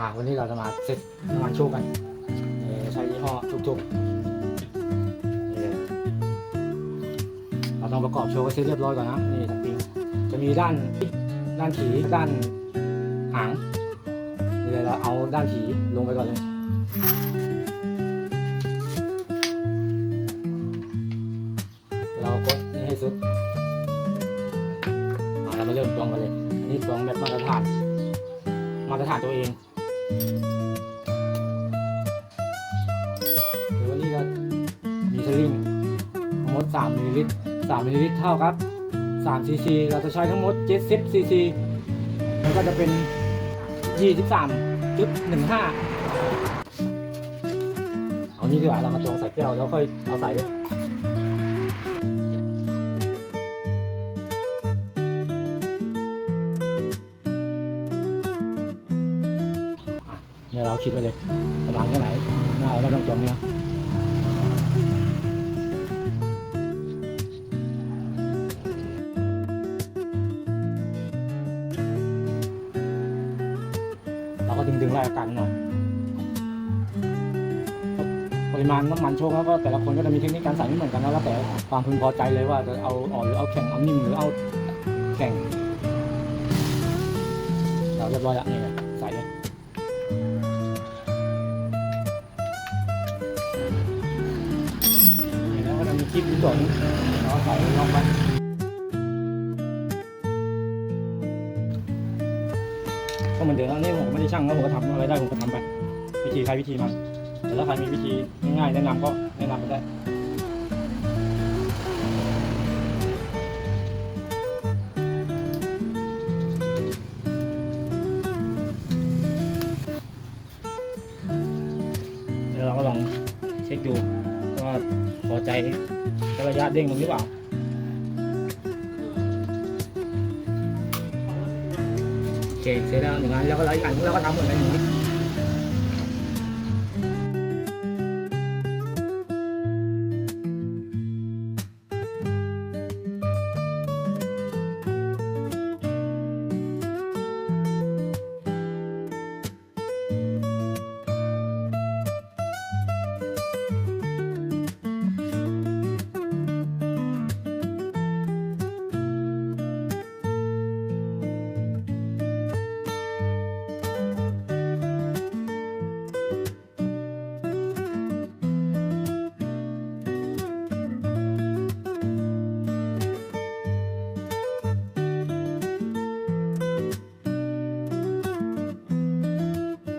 อ่าวันนี้เราจะมาเซ็ตน้ำมันโชคกันใช้ยี่ห้อทุกๆนี่เลยเราต้องประกอบโชว์ให้เสร็จเรียบร้อยก่อนนะนี่สปริงจะมีด้านด้านถีด้านหางนี่เลยเราเอาด้านถีลงไปก่อนเลยเรากดนี่ให้สุดเรามาเริ่มตวงกันเลยอันนี้ตวงแบบมาตรฐานมาตรฐานตัวเอง หรือว่านี่ก็มีสลิงทั้งหมด3มิลลิลิตร3มิลลิลิตรเท่ากับ3ซีซีเราจะใช้ทั้งหมด70ซีซีมันก็จะเป็น 23.15 เอานี่ดีกว่าเรามาตวงใส่แก้วแล้วค่อยเอาใส่เลย เนี่ยเราคิดไว้เลยกำลังแค่ไหนน่าเราต้องตวงเนี่ยเราก็ดึงๆไล่อากันหน่อยปริมาณน้ำมันโชคแล้วก็แต่ละคนก็จะมีเทคนิคการใส่ไม่เหมือนกันนะแล้วแต่ความพึงพอใจเลยว่าจะเอาอ่อนหรือเอาแข็งเอานิ่มหรือเอาแข็งเราเรียบร้อยแล้วนี่เลยใส่เลย คลิปอีกตัวหนึงเราใส่ลองไปก็เหมือนเดิมแล้วนี่ผมไม่ได้ช่างแล้วผมก็ทำอะไรได้ผมก็ทำไปวิธีใครวิธีมันแต่ถ้าใครมีวิธีง่ายๆแนะนำก็แนะนำไปได้เดี๋ยวเราก็ลองเช็คดู พอใจระยะเด้งมันหรือเปล่าโอเคเสร็จแล้วหนึ่งอันแล้วก็เราอีกอันเราก็ทำเหมือนกันอย่างนี้